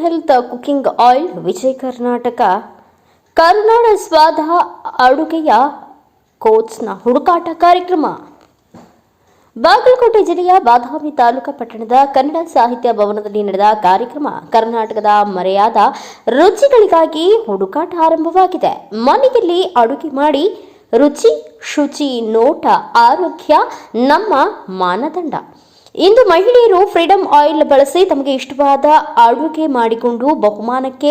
Health cooking oil Vijaya Karnataka ಕರುನಾಡ ಸ್ವಾದ ಅಡುಗೆಯ ಕೋಚ್ನ ಹುಡುಕಾಟ ಕಾರ್ಯಕ್ರಮ. ಬಾಗಲಕೋಟೆ ಜಿಲ್ಲೆಯ ಬಾದಾಮಿ ತಾಲೂಕಾ ಪಟ್ಟಣದ ಕನ್ನಡ ಸಾಹಿತ್ಯ ಭವನದಲ್ಲಿ ನಡೆದ ಕಾರ್ಯಕ್ರಮ ಕರ್ನಾಟಕದ ಮರೆಯಾದ ರುಚಿಗಳಿಗಾಗಿ ಹುಡುಕಾಟ ಆರಂಭವಾಗಿದೆ. ಮನೆಯಲ್ಲಿ ಅಡುಗೆ ಮಾಡಿ ರುಚಿ, ಶುಚಿ, ನೋಟ, ಆರೋಗ್ಯ, ನಮ್ಮ ಮಾನದಂಡ. ಇಂದು ಮಹಿಳೆಯರು ಫ್ರೀಡಂ ಆಯಿಲ್ ಬಳಸಿ ತಮಗೆ ಇಷ್ಟವಾದ ಅಡುಗೆ ಮಾಡಿಕೊಂಡು ಬಹುಮಾನಕ್ಕೆ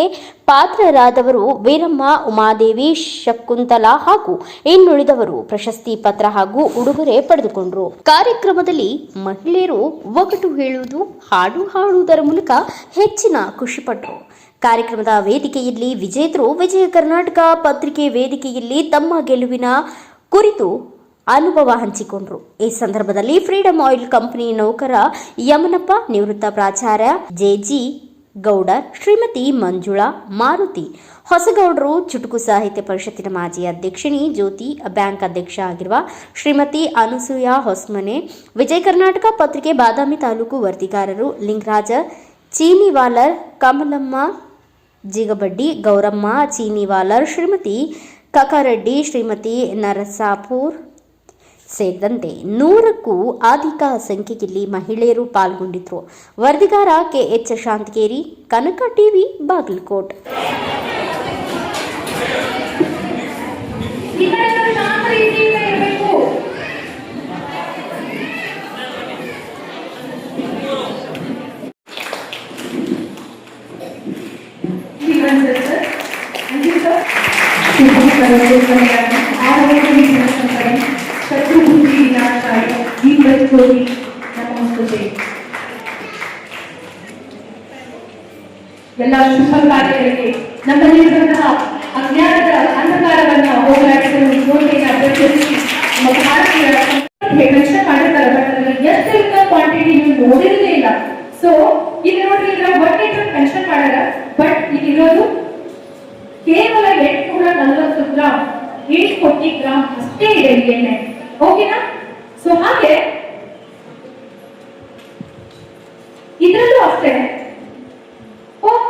ಪಾತ್ರರಾದವರು ವೀರಮ್ಮ, ಉಮಾದೇವಿ, ಶಕುಂತಲಾ ಹಾಗೂ ಇನ್ನುಳಿದವರು ಪ್ರಶಸ್ತಿ ಪತ್ರ ಹಾಗೂ ಉಡುಗೊರೆ ಪಡೆದುಕೊಂಡರು. ಕಾರ್ಯಕ್ರಮದಲ್ಲಿ ಮಹಿಳೆಯರು ಒಗಟು ಹೇಳುವುದು, ಹಾಡು ಹಾಡುವುದರ ಮೂಲಕ ಹೆಚ್ಚಿನ ಖುಷಿಪಟ್ಟರು ಕಾರ್ಯಕ್ರಮದ ವೇದಿಕೆಯಲ್ಲಿ ವಿಜೇತರು ವಿಜಯ ಕರ್ನಾಟಕ ಪತ್ರಿಕೆ ವೇದಿಕೆಯಲ್ಲಿ ತಮ್ಮ ಗೆಲುವಿನ ಕುರಿತು ಅನುಭವ ಹಂಚಿಕೊಂಡರು. ಈ ಸಂದರ್ಭದಲ್ಲಿ ಫ್ರೀಡಂ ಆಯಿಲ್ ಕಂಪನಿ ನೌಕರ ಯಮನಪ್ಪ, ನಿವೃತ್ತ ಪ್ರಾಚಾರ್ಯ ಜೆಜಿ ಗೌಡರ್, ಶ್ರೀಮತಿ ಮಂಜುಳಾ, ಮಾರುತಿ ಹೊಸಗೌಡರು, ಚುಟುಕು ಸಾಹಿತ್ಯ ಪರಿಷತ್ತಿನ ಮಾಜಿ ಅಧ್ಯಕ್ಷಿಣಿ ಜ್ಯೋತಿ, ಬ್ಯಾಂಕ್ ಅಧ್ಯಕ್ಷ ಆಗಿರುವ ಶ್ರೀಮತಿ ಅನುಸೂಯ ಹೊಸ್ಮನೆ, ವಿಜಯ ಕರ್ನಾಟಕ ಪತ್ರಿಕೆ, ಬಾದಾಮಿ ತಾಲೂಕು ವರದಿಗಾರರು ಲಿಂಗರಾಜ ಚೀನಿವಾಲರ್, ಕಮಲಮ್ಮ ಜಿಗಬಡ್ಡಿ, ಗೌರಮ್ಮ ಚೀನಿವಾಲರ್, ಶ್ರೀಮತಿ ಕಕಾರೆಡ್ಡಿ ಶ್ರೀಮತಿ ನರಸಾಪುರ್ ಸೇರಿದಂತೆ ನೂರಕ್ಕೂ ಅಧಿಕ ಸಂಖ್ಯೆಯಲ್ಲಿ ಮಹಿಳೆಯರು ಪಾಲ್ಗೊಂಡಿದ್ರು ವರದಿಗಾರ K H Shantakeri Kanaka TV Bagalkot. ಎಲ್ಲ ಶುಭ ಕಾರ್ಯಗಳಿಗೆ ನಮ್ಮಲ್ಲಿರುವಂತಹ ಅಜ್ಞಾನದ ಅಂಧಕಾರವನ್ನ ಹೋಗಲಾಡಿಸಲು ಯೋಜನೆಯ ಅಭ್ಯರ್ಥಿಸಿ ನಮ್ಮ ಭಾರತೀಯ ಮೆನ್ಷನ್ ಮಾಡಿರ್ತಾರೆ ಬಟ್ ಅದ್ರಲ್ಲಿ ಎಷ್ಟಿರುತ್ತ ಕ್ವಾಂಟಿಟಿ ನೀವು ನೋಡಿರಲೇ ಇಲ್ಲ. ಸೊ ಇಲ್ಲಿ ನೋಡಿ ಇದರ ಒನ್ ಲೀಟರ್ ಮೆನ್ಷನ್ ಮಾಡ್ಯಾರ ಬಟ್ ಇಲ್ಲಿರೋದು ಕೇವಲ ಎಂಟುನೂರ ನಲವತ್ತು ಗ್ರಾಮ್ ಏಟ್ ಗ್ರಾಮ್ ಅಷ್ಟೇ ಇದೆ ಈ ಎಣ್ಣೆ. ಓಕೆನಾ ಸೊ ಹಾಗೆ ಇದರಲ್ಲೂ ಅಷ್ಟೇ.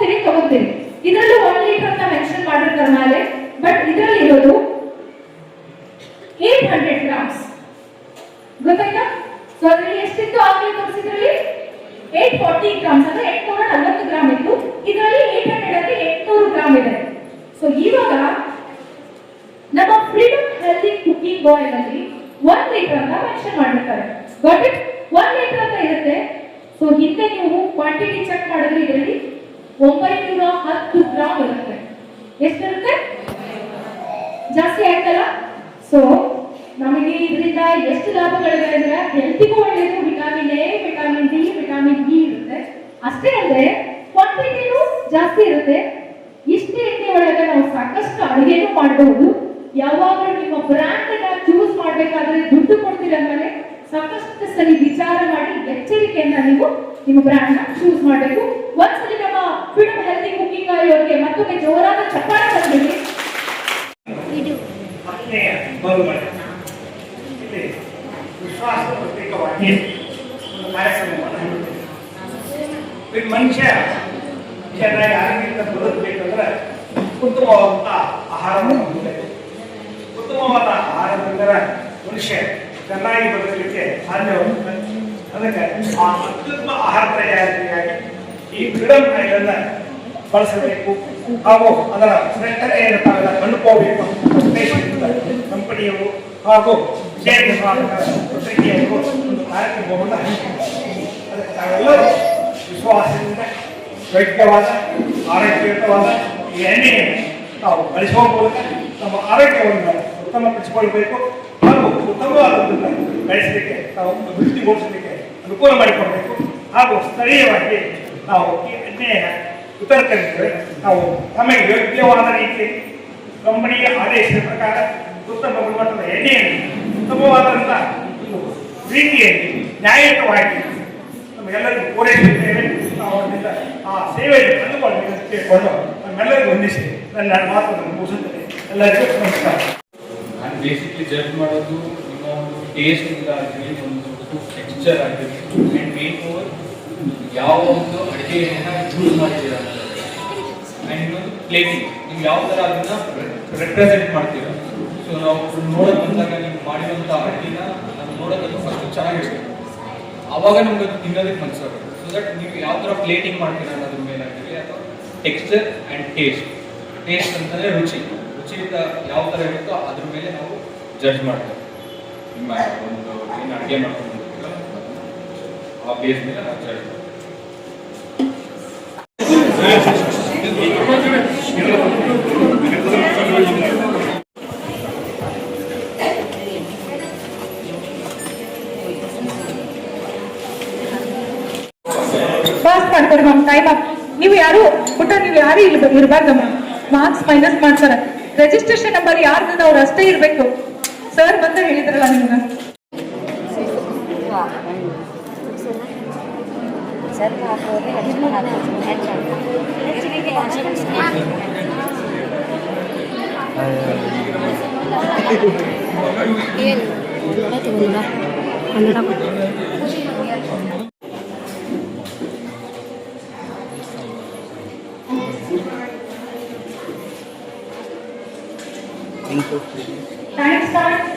ಹೋಗ್ತೀರಿ ತಗೋತೀರಿ ಇದರಲ್ಲೂ ಒನ್ ಲೀಟರ್ ಅಂತ ಮೆನ್ಷನ್ ಮಾಡಿರ್ತಾರೆ ಮೇಲೆ ಬಟ್ ಇದರಲ್ಲಿ ಇರೋದು ಏಟ್ ಹಂಡ್ರೆಡ್ ಗ್ರಾಮ್ಸ್ ಗೊತ್ತಾಯ್ತಾ? ಸೊ ಅದರಲ್ಲಿ ಎಷ್ಟಿತ್ತು ಆಗ್ಲೇ ಇದರಲ್ಲಿ ಏಟ್ ಫಾರ್ಟಿ ಗ್ರಾಮ್ಸ್ ಅಂದ್ರೆ ಎಂಟ್ನೂರ ನಲ್ವತ್ತು ಗ್ರಾಮ್ ಇತ್ತು. ಇದರಲ್ಲಿ ಏಟ್ ಹಂಡ್ರೆಡ್ ಅಂದ್ರೆ ಎಂಟ್ನೂರು ಗ್ರಾಮ್ ಇದೆ. ಸೊ ಇವಾಗ ನಮ್ಮ ಫ್ರೀಡಮ್ ಹೆಲ್ದಿ ಕುಕಿಂಗ್ ಬಾಯ್ ಅಲ್ಲಿ ಒನ್ ಲೀಟರ್ ಅಂತ ಮೆನ್ಷನ್ ಮಾಡಿರ್ತಾರೆ. ಒನ್ ಲೀಟರ್ ಅಂತ ಇರುತ್ತೆ. ಸೊ ಹಿಂದೆ ನೀವು ಕ್ವಾಂಟಿಟಿ ಚೆಕ್ ಮಾಡಿದ್ರೆ ಇದರಲ್ಲಿ ಒಂಬೈನೂರ ಹತ್ತು ಗ್ರಾಮ್ ಇರುತ್ತೆ. ಎಷ್ಟಿರುತ್ತೆ? ಜಾಸ್ತಿ ಆಯ್ತಲ್ಲ? ಸೊ ನಮಗೆ ಇದರಿಂದ ಎಷ್ಟು ಲಾಭಗಳಿವೆ ಅಂದ್ರೆ ಹೆಲ್ತಿಗೂ ಒಳ್ಳೆಯದು vitamin A vitamin D vitamin E ಇರುತ್ತೆ. ಅಷ್ಟೇ ಅಲ್ಲದೆ ಕ್ವಾಂಟಿಟಿನೂ ಜಾಸ್ತಿ ಇರುತ್ತೆ. ಇಷ್ಟೇ ರೀತಿ ಒಳಗೆ ನಾವು ಸಾಕಷ್ಟು ಅಡುಗೆನೂ ಮಾಡಬಹುದು. ಯಾವಾಗಲೂ ನಿಮ್ಮ ಬ್ರ್ಯಾಂಡ್ ಅನ್ನ ಚೂಸ್ ಮಾಡ್ಬೇಕಾದ್ರೆ ದುಡ್ಡು ಕೊಡ್ತೀರಂದ್ರೆ ಸಾಕಷ್ಟು ಸರಿ ವಿಚಾರ ಮಾಡಿ ಎಚ್ಚರಿಕೆಯನ್ನ ನೀವು ನಿಮ್ಮ ಬ್ರ್ಯಾಂಡ್ ಚೂಸ್ ಮಾಡಬೇಕು. ಒಂದ್ಸಲಿ ಫ್ರೀಡಮ್ ಹೆಲ್ತಿ ಕುಕಿಂಗ್ ಆಯಿಲ್ ಅವರಿಗೆ ಮತ್ತೊಮ್ಮೆ ಜೋರಾದ ಚಪ್ಪಾಳೆ ಬಂದಿದೆ ಹತ್ತನೆಯ ಬರುವಳಿ ಇಲ್ಲಿ ವಿಶ್ವಾಸ ಪ್ರತ್ಯೇಕವಾಗಿ ಒಂದು ಕಾರ್ಯಕ್ರಮವನ್ನು ಹಮ್ಮಿಕೊಂಡಿದೆ. ಈ ಮನುಷ್ಯ ಚೆನ್ನಾಗಿ ಆರೋಗ್ಯದಿಂದ ಬದುಕಬೇಕಂದ್ರೆ ಉತ್ತಮವಾದಂಥ ಆಹಾರವನ್ನು ಹೊಂದಬೇಕು ಉತ್ತಮವಾದ ಆಹಾರದಿಂದ ಮನುಷ್ಯ ಚೆನ್ನಾಗಿ ಬದುಕಲಿಕ್ಕೆ ಸಾಧ್ಯವಾಗುತ್ತದೆ ಅದಕ್ಕೆ ಆ ಅತ್ಯುತ್ತಮ ಆಹಾರ ತಯಾರಿಕೆಯಾಗಿ ಈ ಫ್ರೀಡಮ್ ಬಳಸಬೇಕು. ಹಾಗೂ ಅದರ ಸೆಂಟರ್ ಏನಪ್ಪಾಗಲ್ಲ ಕಂಡುಕೋಬೇಕು. ಉದ್ದೇಶದಿಂದ ಕಂಪನಿಯವರು ಹಾಗೂ ವಿಜಯ ಕರ್ನಾಟಕ ಪತ್ರಿಕೆಯವರು ಒಂದು ಕಾರ್ಯಕ್ರಮವನ್ನು ಅದಕ್ಕೆ ತಾವೆಲ್ಲರೂ ವಿಶ್ವಾಸದಿಂದ ವೈದ್ಯವಾದ ಆರೋಗ್ಯಯುತವಾದ ಈ ಎಣ್ಣೆಯನ್ನು ನಾವು ಬಳಸುವ ಮೂಲಕ ನಮ್ಮ ಆರೋಗ್ಯವನ್ನು ಉತ್ತಮಪಡಿಸಿಕೊಳ್ಬೇಕು ಹಾಗೂ ಉತ್ತಮವಾದದ್ದನ್ನು ಬೆಳೆಸಲಿಕ್ಕೆ ನಾವು ಅಭಿವೃದ್ಧಿಗೊಳಿಸಲಿಕ್ಕೆ ಅನುಕೂಲ ಮಾಡಿಕೊಡಬೇಕು ಹಾಗೂ ಸ್ಥಳೀಯವಾಗಿ ನಾವು ಎಣ್ಣೆಯನ್ನು ವಿತರಕರಿಗೆ ನಾವು ತಮಗೆ ಯೋಗ್ಯವಾದ ರೀತಿ ಕಂಪನಿಯ ಆದೇಶದ ಪ್ರಕಾರ ಉತ್ತಮ ಗುಣಮಟ್ಟದ ಎಣ್ಣೆಯನ್ನು ಉತ್ತಮವಾದಂಥ ಒಂದು ರೀತಿಯಲ್ಲಿ ನ್ಯಾಯಯುತವಾಗಿ ನಮಗೆಲ್ಲರಿಗೂ ಪೂರೈಸುತ್ತೇವೆ. ನಾವು ಅದರಿಂದ ಆ ಸೇವೆಯನ್ನು ಕಂಡುಕೊಂಡು ಕೇಳಿಕೊಂಡು ನಮ್ಮೆಲ್ಲರಿಗೂ ಹೊಂದಿಸಿ ನನ್ನ ಮಾತನ್ನು ಮುಗಿಸುತ್ತೇನೆ. ಎಲ್ಲರಿಗೂ ನಮಸ್ಕಾರ. ನಾನು ಬೇಸಿಕ್ಲಿ ಜಡ್ಜ್ ಮಾಡೋದು, ನಿಮ್ಮ ಒಂದು ಟೇಸ್ಟ್ ಇಂದ ಆಗಲಿ ಒಂದು ಟೆಕ್ಸ್ಚರ್ ಆಗಲಿ ಆ್ಯಂಡ್ ಮೇನ್ ಓವರ್ ಯಾವ ಒಂದು ಅಡುಗೆಯನ್ನು ಯೂಸ್ ಮಾಡ್ತೀರಾ? ಅಂದ್ರೆ ಆ್ಯಂಡ್ ಇನ್ನೊಂದು ಪ್ಲೇಟಿಂಗ್ ನೀವು ಯಾವ ಥರ ಅದನ್ನ ರೆಪ್ರೆಸೆಂಟ್ ಮಾಡ್ತೀರಾ? ಸೊ ನಾವು ನೋಡೋಕೆ ಬಂದಾಗ ನೀವು ಮಾಡಿರುವಂಥ ಅಡುಗೆನ ನಾವು ನೋಡೋದನ್ನು ಫಸ್ಟ್ ಚೆನ್ನಾಗಿರ್ಬೇಕು ಆವಾಗ ನಮ್ಗೆ ಅದು ತಿನ್ನೋದಕ್ಕೆ ಮನಸ್ಸಾಗುತ್ತೆ ಸೊ ದಟ್ ನೀವು ಯಾವ ಥರ ಪ್ಲೇಟಿಂಗ್ ಮಾಡ್ತೀರಾ ಅನ್ನೋದ್ರ ಮೇಲೆ ಆಗಿರಲಿ ಅಥವಾ ಟೆಕ್ಸ್ಚರ್ ಆ್ಯಂಡ್ ಟೇಸ್ಟ್ ಟೇಸ್ಟ್ ಅಂತಂದರೆ ರುಚಿ. ರುಚಿಯಿಂದ ಯಾವ ಥರ ಇರುತ್ತೋ ಅದ್ರ ಮೇಲೆ ನಾವು ಜಡ್ಜ್ ಮಾಡ್ತೀವಿ. ನಿಮ್ಮ ಒಂದು ಏನು ಅಡುಗೆ ಮಾಡ್ಕೊಂಡು ಆ ಬೇಸ್ ಮೇಲೆ ನಾವು ಜಡ್ಜ್ ಮಾಡ್ತೀವಿ. ಪಾಸ್ ಮಾಡ್ತಾರೆ ಮ್ಯಾಮ್ ಟೈಮ್ ನೀವು ಯಾರು? ಪುಟ್ಟ ನೀವು ಯಾರು ಇಲ್ಲಿ ಇರಬಾರ್ದಮ್ಮ ಮಾರ್ಕ್ಸ್ ಮೈನಸ್ ಮಾಡ್ತಾರೆ ರಿಜಿಸ್ಟ್ರೇಷನ್ ನಂಬರ್ ಯಾರ್ದು ಅವ್ರು ಅಷ್ಟೇ ಇರಬೇಕು. ಸರ್ ಬಂದ ಹೇಳಿದ್ರಲ್ಲ ನಿಮ್ಗೆ. ಸ್ವಲ್ಪ ಹಾಕೋದ್ರೆ ಹೆಚ್ಚು ಹಾಕೋದು ಹೆಚ್ಚು ಹೆಚ್ಚಿಗೆ ಏನು ತಗೊಂಡ ಕನ್ನಡ Time start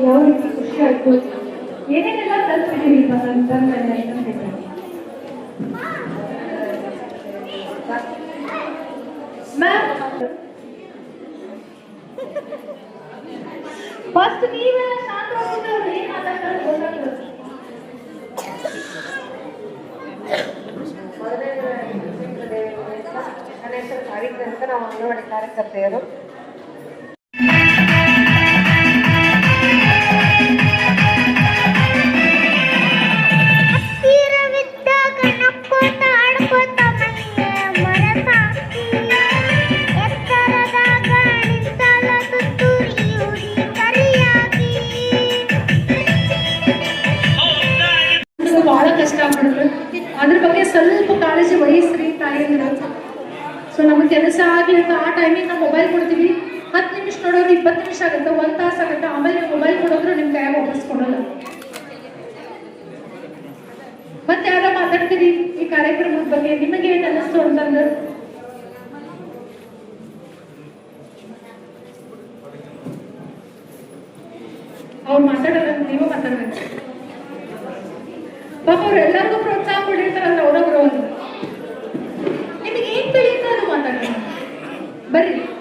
ಯಾವ ರೀತಿ ಖುಷಿ ಆಯ್ತು ಏನೇನೆಲ್ಲ ಕಲ್ತಿದ್ದೀವಿ ಇವಾಗ ಅಂತಂದ್ರೆ ಮ್ಯಾಮ್ ಫಸ್ಟ್ ನೀವೆಲ್ಲ ಶಾಂತವಾಗಿದ್ದವ್ರು ಏನ್ ಮಾತಾಡ್ತಾರೆ ಗೊತ್ತಾಗ್ತದೆ ನನ್ನ ಹೆಸರು ಸಾವಿತ್ರಿ ಅಂತ ನಾವು ಅಂಗನವಾಡಿ ಕಾರ್ಯಕರ್ತೆಯರು ಹತ್ತಿರವಿದ್ದಾಗ ಸೊ ನಮಗೆ ಕೆಲಸ ಆಗಲಿ ಅಂತ ಆ ಟೈಮಿಗೆ ನಾವು ಮೊಬೈಲ್ ಕೊಡ್ತೀವಿ. ಹತ್ತು ನಿಮಿಷ ನೋಡೋರು ಇಪ್ಪತ್ತು ನಿಮಿಷ ಆಗುತ್ತೆ, ಒಂದು ತಾಸು ಆಗುತ್ತೆ. ಆಮೇಲೆ ನೀವು ಮೊಬೈಲ್ ಕೊಡೋದ್ರು ನಿಮ್ಮ ಕೈ ವಾಪಸ್ ಕೊಡೋಲ್ಲ. ಮತ್ತೆ ಯಾರ ಮಾತಾಡ್ತೀರಿ ಈ ಕಾರ್ಯಕ್ರಮದ ಬಗ್ಗೆ? ನಿಮಗೆ ಏನು ಅನ್ನಿಸ್ತು ಅಂತಂದ್ರೆ? ಅವ್ರು ಮಾತಾಡಲ್ಲ, ನೀವು ಮಾತಾಡ್ಬೇಕು. ಪಾಪ ಅವ್ರು ಎಲ್ಲರಿಗೂ ಪ್ರೋತ್ಸಾಹ ಕೊಡಿರ್ತಾರಲ್ಲ ಅವ್ರವ್ರು ಒಂದು ನಿಮಗೆ ಏನ್ ತಿಳಿಯುತ್ತೆ ಅದು ಮಾತಾಡೋಣ ಬರ್ರಿ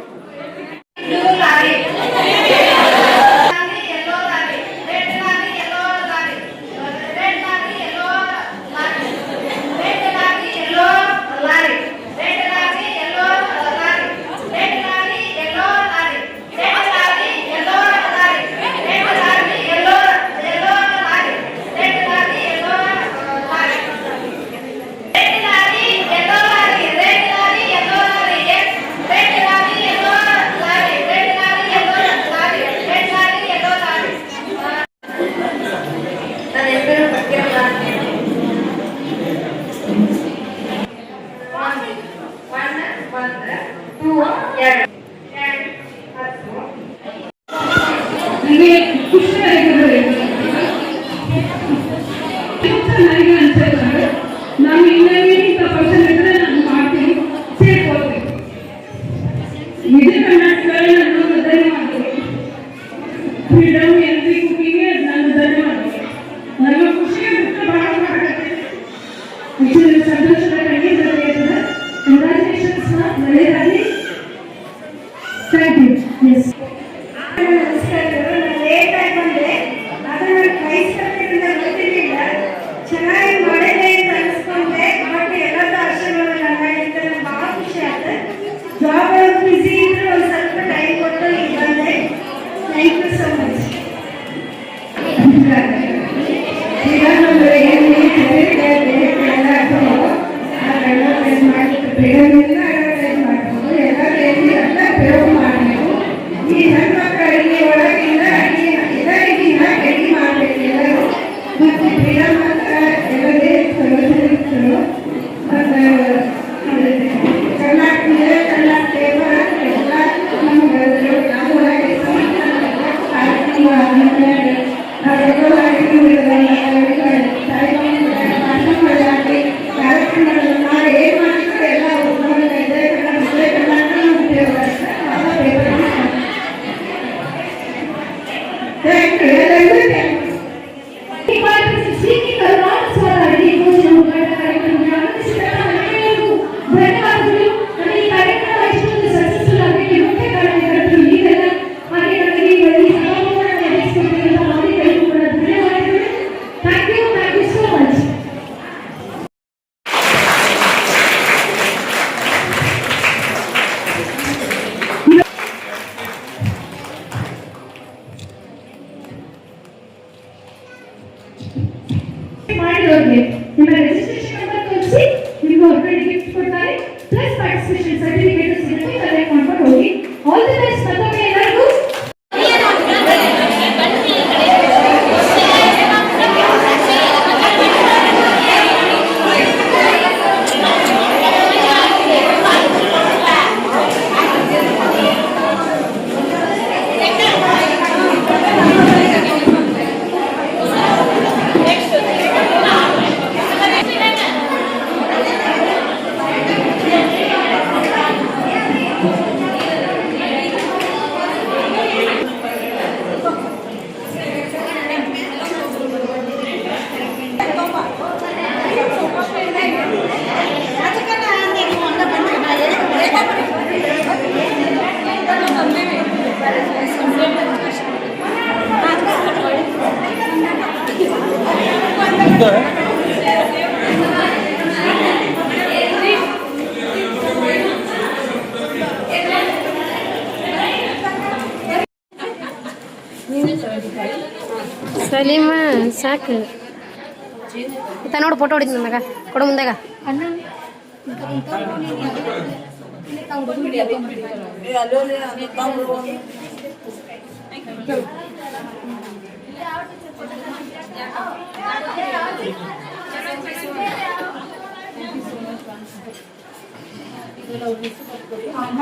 ನನಗೆ ಇರೋರಿಗೆ ನಿಮ್ಮ ರೆಜಿಸ್ಟ್ರೇಷನ್ ನಂಬರ್ ತೋರಿಸಿ ನಿಮಗೆ ಹೊರಗಡೆ ಗಿಫ್ಟ್ ಕೊಡ್ತಾರೆ ಪ್ಲಸ್ ಪಾರ್ಟಿಸಿಪೇಷನ್ ಸರ್ಟಿಫಿಕೇಟ್ ಸಾಕು ನೋಡು ಫೋಟೋ ಹೊಡಿತೀನಿ ನನಗೆ ಕೊಡು ಮುಂದಾಗ ಅಣ್ಣ ಅಮ್ಮ